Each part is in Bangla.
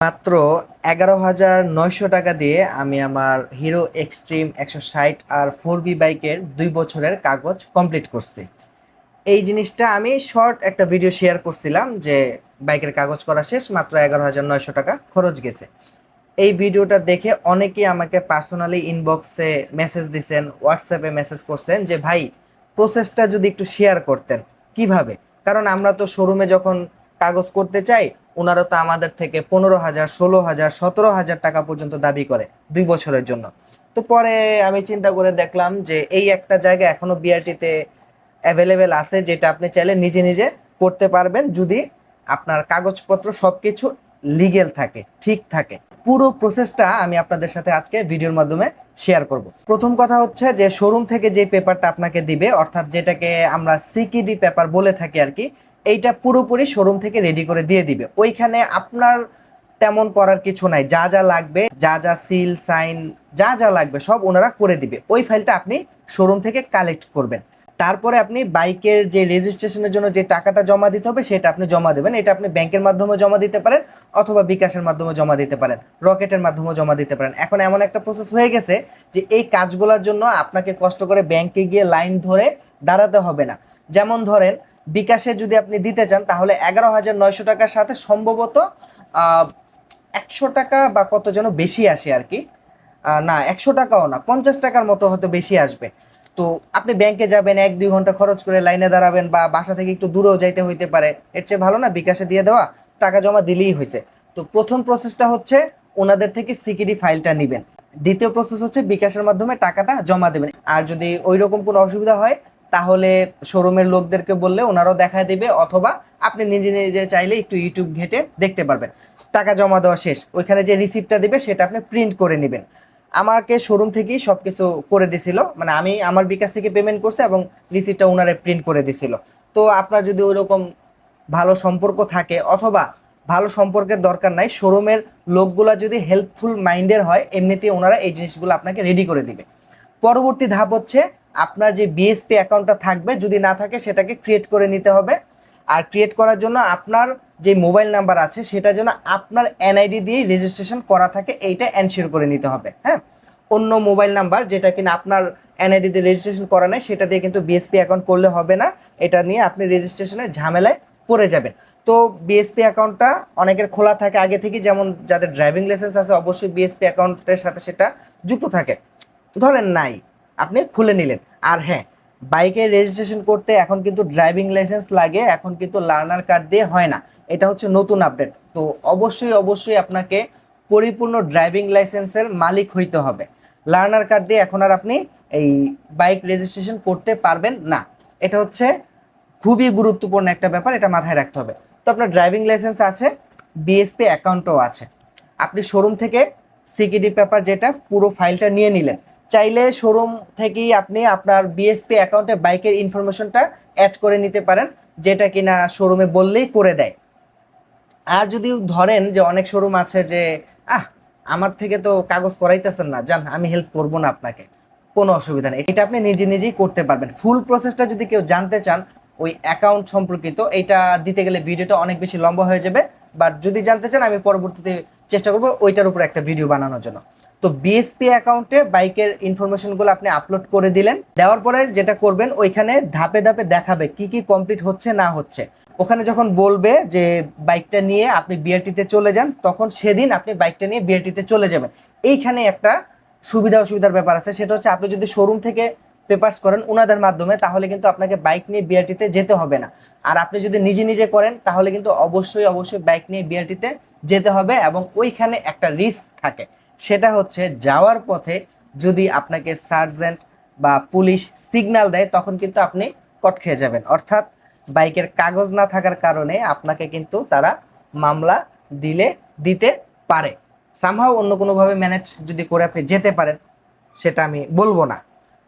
মাত্র এগারো হাজার নয়শো টাকা দিয়ে আমি আমার হিরো এক্সট্রিম একশো ষাট আর ফোর বি বাইকের দুই বছরের কাগজ কমপ্লিট করছি। এই জিনিসটা আমি শর্ট একটা ভিডিও শেয়ার করছিলাম যে বাইকের কাগজ করা শেষ, মাত্র এগারো হাজার নয়শো টাকা খরচ গেছে। এই ভিডিওটা দেখে অনেকেই আমাকে পার্সোনালি ইনবক্সে মেসেজ দিছেন হোয়াটসঅ্যাপে মেসেজ করছেন যে, ভাই প্রসেসটা যদি একটু শেয়ার করতেন। কীভাবে? কারণ আমরা তো শোরুমে যখন কাগজ করতে চাই ওনারা তো আমাদের থেকে পনেরো হাজার, ষোলো হাজার, সতেরো হাজার টাকা পর্যন্ত দাবি করে দুই বছরের জন্য। তো পরে আমি চিন্তা করে দেখলাম যে এই একটা জায়গা এখনও বিআরটিতে অ্যাভেলেবেল আছে যেটা আপনি চাইলে নিজে নিজে করতে পারবেন যদি আপনার কাগজপত্র সব কিছু লিগেল থাকে, ঠিক থাকে। পুরো প্রসেসটা আমি আপনাদের সাথে আজকে ভিডিওর মাধ্যমে শেয়ার করব। প্রথম কথা হচ্ছে যে শোরুম থেকে যে পেপারটা আপনাকে দিবে, অর্থাৎ যেটাকে আমরা সিকিডি পেপার বলে থাকি আর কি, এইটা পুরোপুরি শোরুম থেকে রেডি করে দিয়ে দিবে। ওইখানে আপনার তেমন করার কিছু নাই। যা যা লাগবে, যা যা সিল সাইন যা যা লাগবে, সব ওনারা করে দিবে। ওই ফাইলটা আপনি শোরুম থেকে কালেক্ট করবেন। তারপরে আপনি বাইকের যে রেজিস্ট্রেশনের জন্য যে টাকাটা জমা দিতে হবে, সেটা আপনি জমা দেবেন। এটা আপনি ব্যাংকের মাধ্যমে জমা দিতে পারেন অথবা বিকাশের মাধ্যমে জমা দিতে পারেন। রকেটের মাধ্যমে জমা দিতে পারেন। এখন এমন একটা প্রসেস হয়ে গেছে যে এই কাজগুলোর জন্য আপনাকে কষ্ট করে ব্যাংকে গিয়ে লাইন ধরে দাঁড়াতে হবে না। যেমন ধরেন, বিকাশে যদি আপনি দিতে চান, তাহলে এগারো হাজার নয়শো টাকার সাথে সম্ভবত একশো টাকা বা কত যেন বেশি আসে আর কি। না, একশো টাকাও না, পঞ্চাশ টাকার মতো হয়তো বেশি আসবে। তো আপনি ব্যাংকে যাবেন, এক, দুই ঘণ্টা খরচ করে লাইনে দাঁড়াবেন বা বাসা থেকে একটু দূরেও যাইতে হইতে পারে। এর চেয়ে ভালো না, বিকাশে দিয়ে দেওয়া, টাকা জমা দিলেই হয়েছে তো প্রথম প্রসেসটা হচ্ছে ওনাদের থেকে সিকিডি ফাইলটা নেবেন। দ্বিতীয় প্রসেস হচ্ছে বিকাশের মাধ্যমে টাকাটা জমা দেবেন। আর যদি ওই রকম কোনো অসুবিধা হয়, তাহলে শোরুমের লোকদেরকে বললে ওনারাও দেখা দিবে, অথবা আপনি নিজে নিজে চাইলে একটু ইউটিউব ঘেটে দেখতে পারবেন। টাকা জমা দেওয়া শেষ। ওইখানে যে রিসিপ্টটা দিবে, সেটা আপনি প্রিন্ট করে নেবেন। আমাকে শোরুম থেকেই সব কিছু করে দিছিল। মানে আমি আমার বিকাশ থেকে পেমেন্ট করছে এবং রিসিপ্টটা ওনারে প্রিন্ট করে দিছিল। তো আপনার যদি ওই রকম ভালো সম্পর্ক থাকে অথবা ভালো সম্পর্কের দরকার নাই শোরুমের লোকগুলা যদি হেল্পফুল মাইন্ডের হয়, এমনিতেই ওনারা এই জিনিসগুলো আপনাকে রেডি করে দিবে। পরবর্তী ধাপ হচ্ছে আপনার যে বিএসপি অ্যাকাউন্টটা থাকবে, যদি না থাকে সেটাকে ক্রিয়েট করে নিতে হবে। আর ক্রিয়েট করার জন্য আপনার যে মোবাইল নাম্বার আছে সেটা যেন আপনার এনআইডি দিয়ে রেজিস্ট্রেশন করা থাকে, এইটা এনশিওর করে নিতে হবে হ্যাঁ? অন্য মোবাইল নাম্বার যেটা কিনা আপনার এনআইডি দিয়ে রেজিস্ট্রেশন করা নেই, সেটা দিয়ে কিন্তু বিএসপি অ্যাকাউন্ট করলে হবে না, এটা নিয়ে আপনি রেজিস্ট্রেশনের ঝামেলায় পড়ে যাবেন। তো বিএসপি অ্যাকাউন্টটা অনেকের খোলা থাকে আগে থেকে যেমন যাদের ড্রাইভিং লাইসেন্স আছে, অবশ্যই বিএসপি অ্যাকাউন্টের সাথে সেটা যুক্ত থাকে। ধরেন নাই, আপনি খুলে নিলেন, আর হ্যাঁ বাইকের রেজিস্ট্রেশন করতে এখন কিন্তু ড্রাইভিং লাইসেন্স লাগে, এখন কিন্তু লার্নার কার্ড দিয়ে হয় না। এটা হচ্ছে নতুন আপডেট তো অবশ্যই অবশ্যই আপনাকে পরিপূর্ণ ড্রাইভিং লাইসেন্সের মালিক হইতে হবে। লার্নার কার্ড দিয়ে এখন আর আপনি এই বাইক রেজিস্ট্রেশন করতে পারবেন না। এটা হচ্ছে খুবই গুরুত্বপূর্ণ একটা ব্যাপার, এটা মাথায় রাখতে হবে। তো আপনার ড্রাইভিং লাইসেন্স আছে বিএসপি অ্যাকাউন্টও আছে। আপনি শোরুম থেকে সিকিডি পেপার যেটা পুরো ফাইলটা নিয়ে নিলেন। চাইলে শোরুম থেকেই আপনি আপনার বিএসপি অ্যাকাউন্টে বাইকের ইনফরমেশনটা অ্যাড করে নিতে পারেন, যেটা কিনা শোরুমে বললেই করে দেয়। আর যদি ধরেন যে অনেক শোরুম আছে যে, আহ, আমার থেকে তো কাগজ করাইতেছেন না জান আমি হেল্প করব না আপনাকে। কোনো অসুবিধা নেই, এটা আপনি নিজে নিজেই করতে পারবেন। ফুল প্রসেসটা যদি কেউ জানতে চান, ওই অ্যাকাউন্ট সম্পর্কিত, এটা দিতে গেলে ভিডিওটা অনেক বেশি লম্বা হয়ে যাবে। বাট যদি জানতে চান, আমি পরবর্তীতে চেষ্টা করব ওইটার উপর একটা ভিডিও বানানোর জন্য। তো বিএসপি অ্যাকাউন্টে বাইকের ইনফরমেশনগুলো আপনি আপলোড করে দিলেন। দেওয়ার পরে যেটা করবেন, ওইখানে ধাপে ধাপে দেখাবে কি কি কমপ্লিট হচ্ছে না হচ্ছে। ওখানে যখন বলবে যে বাইকটা নিয়ে আপনি বিআরটিতে চলে যান, তখন সেদিন আপনি বাইকটা নিয়ে বিআরটিতে চলে যাবেন। এইখানে একটা সুবিধা অসুবিধার ব্যাপার আছে, সেটা হচ্ছে আপনি যদি শোরুম থেকে পেপার্স করেন ওনাদের মাধ্যমে, তাহলে কিন্তু আপনাকে বাইক নিয়ে বিআরটিতে যেতে হবে না। আর আপনি যদি নিজে নিজে করেন, তাহলে কিন্তু অবশ্যই অবশ্যই বাইক নিয়ে বিআরটিতে যেতে হবে এবং ওইখানে একটা রিস্ক থাকে। সেটা হচ্ছে যাওয়ার পথে যদি আপনাকে সার্জেন্ট বা পুলিশ সিগনাল দেয়, তখন কিন্তু আপনি কট খেয়ে যাবেন। অর্থাৎ বাইকের কাগজ না থাকার কারণে আপনাকে কিন্তু তারা মামলা দিলে, দিতে পারে। সামহাও অন্য কোনোভাবে ম্যানেজ যদি করে আপনি যেতে পারেন, সেটা আমি বলব না।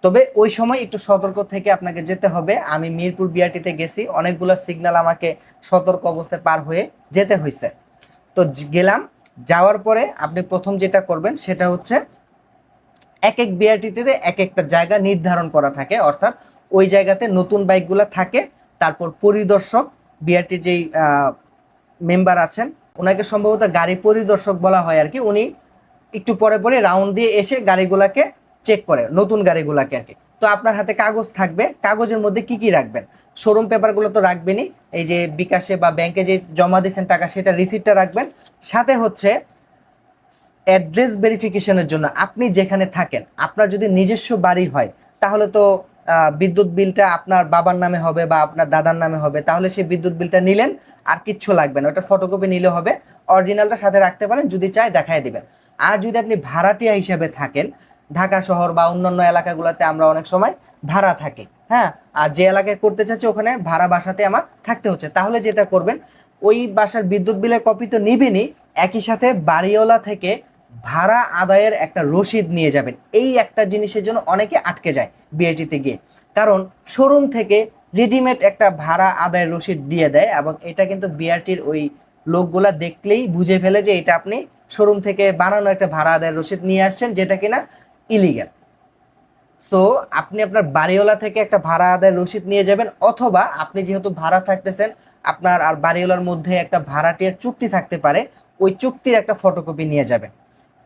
তবে ওই সময় একটু সতর্ক থেকে আপনাকে যেতে হবে। আমি মিরপুর বিআরটিতে গেছি, অনেকগুলো সিগন্যাল আমাকে সতর্ক অবস্থায় পার হয়ে যেতে হয়েছে তো গেলাম যাওয়ার পরে আপনি প্রথম যেটা করবেন সেটা হচ্ছে এক এক বিআরটিতে এক একটা জায়গা নির্ধারণ করা থাকে। অর্থাৎ ওই জায়গাতে নতুন বাইকগুলো থাকে, তারপর পরিদর্শক, বিআরটির যেই মেম্বার আছেন, ওনাকে সম্ভবত গাড়ি পরিদর্শক বলা হয় আর কি। উনি একটু পরে পরে রাউন্ড দিয়ে এসে গাড়িগুলাকে চেক করে, নতুন গাড়িগুলাকে আর কি। তো আপনার হাতে কাগজ থাকবে। কাগজের মধ্যে কি কি রাখবেন? শোরুম পেপারগুলো তো রাখবেনই। এই যে বিকাশে বা ব্যাংকে যে জমা দিয়েছেন টাকা, সেটা রিসিপ্টটা রাখবেন। সাথে হচ্ছে অ্যাড্রেস ভেরিফিকেশনের জন্য আপনি যেখানে থাকেন, আপনার যদি নিজস্ব বাড়ি হয়, তাহলে তো বিদ্যুৎ বিলটা আপনার বাবার নামে হবে বা আপনার দাদার নামে হবে, তাহলে সেই বিদ্যুৎ বিলটা নিলেন, আর কিচ্ছু লাগবে না। ওটা ফটোকপি নিলে হবে। অরিজিনালটা সাথে রাখতে পারেন, যদি চায় দেখায় দিবেন। আর যদি আপনি ভাড়াটিয়া হিসাবে থাকেন ঢাকা শহর বা অন্যান্য এলাকাগুলোতে আমরা অনেক সময় ভাড়া থাকি হ্যাঁ? আর যে এলাকায় করতে চাচ্ছি ওখানে ভাড়া বাসাতে আমার থাকতে হচ্ছে। তাহলে যেটা করবেন, ওই বাসার বিদ্যুৎ বিলের কপি তো নিবেনই, একই সাথে বাড়িওয়ালা থেকে ভাড়া আদায়ের একটা রসিদ নিয়ে যাবেন। এই একটা জিনিসের জন্য অনেকে আটকে যায় বিআইটিতে গিয়ে। কারণ শোরুম থেকে রেডিমেড একটা ভাড়া আদায়ের রসিদ দিয়ে দেয় এবং এটা কিন্তু বিআরটির ওই লোকগুলা দেখলেই বুঝে ফেলে যে এটা আপনি শোরুম থেকে বানানো একটা ভাড়া আদায়ের রসিদ নিয়ে আসছেন, যেটা কিনা ইলিগ্যাল সো আপনি আপনার বাড়িওয়ালা থেকে একটা ভাড়া আদায়ের রসিদ নিয়ে যাবেন, অথবা আপনি যেহেতু ভাড়া থাকতেছেন, আপনার আর বাড়িওয়ালার মধ্যে একটা ভাড়াটিয়ার চুক্তি থাকতে পারে, ওই চুক্তির একটা ফটোকপি নিয়ে যাবেন।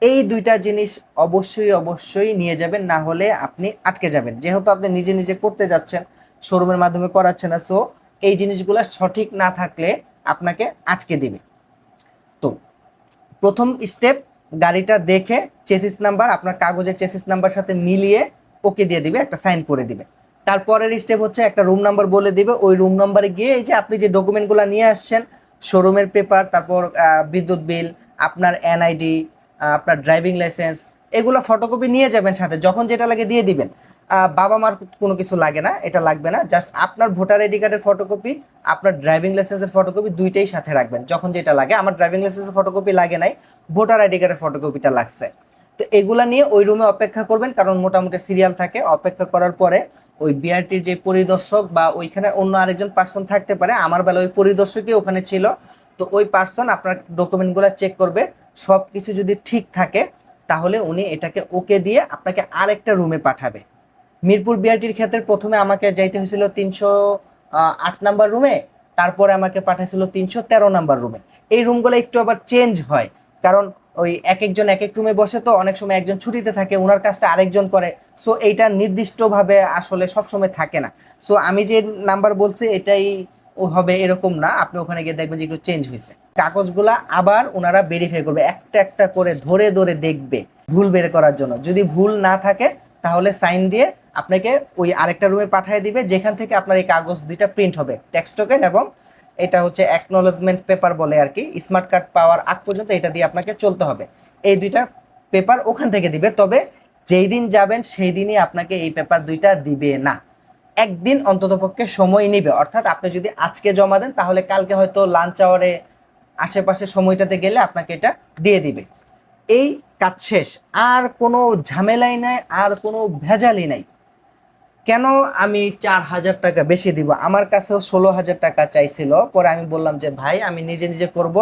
এই দুইটা জিনিস অবশ্যই অবশ্যই নিয়ে যাবেন, না হলে আপনি আটকে যাবেন। যেহেতু আপনি নিজে নিজে করতে যাচ্ছেন শোরুমের মাধ্যমে করাচ্ছেন না সো এই জিনিসগুলো সঠিক না থাকলে আপনাকে আটকে দেবে। তো, প্রথম স্টেপ গাড়িটা দেখে চেসিস নাম্বার আপনার কাগজের চেসিস নাম্বার সাথে মিলিয়ে ওকে দিয়ে দিবে, একটা সাইন করে দিবে। তারপরের স্টেপ হচ্ছে একটা রুম নাম্বার বলে দিবে। ওই রুম নাম্বারে গিয়ে এই যে আপনি যে ডকুমেন্টগুলো নিয়ে আসছেন শোরুমের পেপার তারপর বিদ্যুৎ বিল আপনার এনআইডি আপনার ড্রাইভিং লাইসেন্স এগুলো ফটোকপি নিয়ে যাবেন সাথে, যখন যেটা লাগে দিয়ে দিবেন। বাবা মার কোনো কিছু লাগে না, এটা লাগবে না জাস্ট আপনার ভোটার আইডি কার্ডের ফটোকপি আপনার ড্রাইভিং লাইসেন্সের ফটোকপি দুইটাই সাথে রাখবেন, যখন যেটা লাগে। আমার ড্রাইভিং লাইসেন্সের ফটোকপি লাগে নাই, ভোটার আইডি কার্ডের ফটোকপিটা লাগছে। তো এগুলা নিয়ে ওই রুমে অপেক্ষা করবেন, কারণ মোটামুটি সিরিয়াল থাকে, অপেক্ষা করার পরে ওই বিআরটির যে পরিদর্শক বা ওইখানে অন্য আরেকজন পার্সন থাকতে পারে, আমার বেলা ওই পরিদর্শকই ওখানে ছিল। তো ওই পার্সন আপনার ডকুমেন্টগুলো চেক করবে সব কিছু যদি ঠিক থাকে তাহলে উনি এটাকে ওকে দিয়ে আপনাকে আরেকটা রুমে পাঠাবে। মিরপুর বিআরটির ক্ষেত্রে প্রথমে আমাকে যাইতে হয়েছিল তিনশো আট নাম্বার রুমে তারপরে আমাকে পাঠাইছিল তিনশো তেরো নাম্বার রুমে এই রুমগুলো একটু আবার চেঞ্জ হয়, কারণ ওই এক একজন এক এক রুমে বসে তো অনেক সময় একজন ছুটিতে থাকে ওনার কাজটা আরেকজন করে। সো এইটা নির্দিষ্টভাবে আসলে সবসময় থাকে না। সো আমি যে নাম্বার বলছি, এটাই হবে এরকম না, আপনি ওখানে গিয়ে দেখবেন যে একটু চেঞ্জ হয়েছে। কাগজগুলা আবার ওনারা ভেরিফাই করবে। একটা একটা করে ধরে ধরে দেখবে ভুল বের করার জন্য। যদি ভুল না থাকে, তাহলে সাইন দিয়ে আপনাকে ওই আরেকটা রুমে পাঠিয়ে দিবে, যেখান থেকে আপনার এই কাগজ দুইটা প্রিন্ট হবে। টেক্সট টোকেন এবং এটা হচ্ছে অ্যাকনোলেজমেন্ট পেপার বলে আর কি। স্মার্ট কার্ড পাওয়ার আগ পর্যন্ত এটা দিয়ে আপনাকে চলতে হবে। এই দুইটা পেপার ওখান থেকে দিবে। তবে যেই দিন যাবেন, সেই দিনই আপনাকে এই পেপার দুইটা দিবে না। একদিন অন্ততপক্ষে সময় নেবে। অর্থাৎ আপনি যদি আজকে জমা দেন, তাহলে কালকে হয়তো লাঞ্চ আওয়ারে আশেপাশে সময়টাতে গেলে আপনাকে এটা দিয়ে দিবে। এই কাজ শেষ। আর কোনো ঝামেলাই নাই, আর কোনো ভেজালই নাই। কেন আমি চার হাজার টাকা বেশি দিব? আমার কাছেও ষোলো হাজার টাকা চাইছিল। পরে আমি বললাম যে, ভাই, আমি নিজে নিজে করব।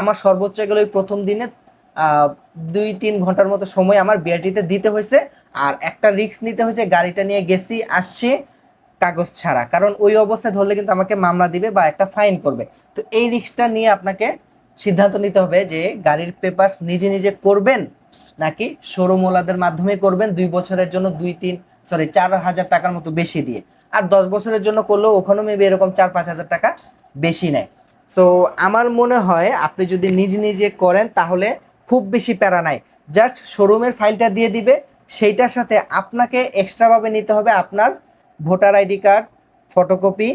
আমার সর্বোচ্চ গেলে ওই প্রথম দিনে দুই, তিন ঘণ্টার মতো সময় আমার বিআরটিতে দিতে হয়েছে। আর একটা রিস্ক নিতে হয়েছে, গাড়িটা নিয়ে গেছি, আসছি। কাগজ ছাড়া। কারণ ওই অবস্থায় ধরলে কিন্তু আমাকে মামলা দিবে বা একটা ফাইন করবে। তো এই রিক্সটা নিয়ে আপনাকে সিদ্ধান্ত নিতে হবে যে গাড়ির পেপার নিজে নিজে করবেন নাকি শোরুম ওলাদের মাধ্যমে করবেন, দুই বছরের জন্য দুই, তিন সরি চার হাজার টাকার মতো বেশি দিয়ে। আর দশ বছরের জন্য করলেও ওখানেও মেবি এরকম চার, পাঁচ হাজার টাকা বেশি নেয়। সো আমার মনে হয় আপনি যদি নিজে নিজে করেন তাহলে খুব বেশি প্যারা নাই। জাস্ট শোরুমের ফাইলটা দিয়ে দিবে, সেইটার সাথে আপনাকে এক্সট্রাভাবে নিতে হবে আপনার ভোটার আইডি কার্ড, ফটোকপি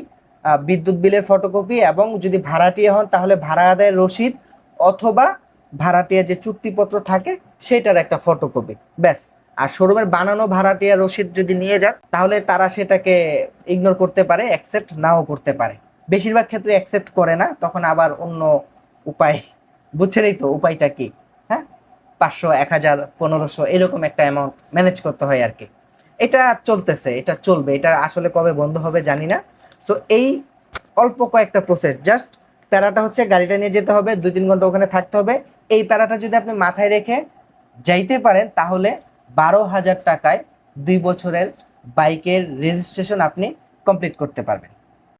বিদ্যুৎ বিলের ফটোকপি এবং যদি ভাড়াটিয়া হন তাহলে ভাড়া আদায়ের রসিদ অথবা ভাড়াটিয়া যে চুক্তিপত্র থাকে সেটার একটা ফটোকপি। ব্যাস, আর শোরুমের বানানো ভাড়াটিয়া রসিদ যদি নিয়ে যান তাহলে তারা সেটাকে ইগনোর করতে পারে অ্যাকসেপ্ট নাও করতে পারে। বেশিরভাগ ক্ষেত্রে অ্যাকসেপ্ট করে না, তখন আবার অন্য উপায়। বুঝছেনই তো উপায়টা কি? হ্যাঁ? পাঁচশো, এক হাজার, পনেরোশো এরকম একটা অ্যামাউন্ট ম্যানেজ করতে হয় আর কি। এটা চলতেছে, এটা চলবে, এটা আসলে কবে বন্ধ হবে জানি না। সো এই অল্প কয়েকটা প্রসেস জাস্ট প্যারাটা হচ্ছে গাড়িটা নিয়ে যেতে হবে, দুই তিন ঘণ্টা ওখানে থাকতে হবে। এই প্যারাটা যদি আপনি মাথায় রেখে যাইতে পারেন, তাহলে বারো হাজার টাকায় দুই বছরের বাইকের রেজিস্ট্রেশন আপনি কমপ্লিট করতে পারবেন।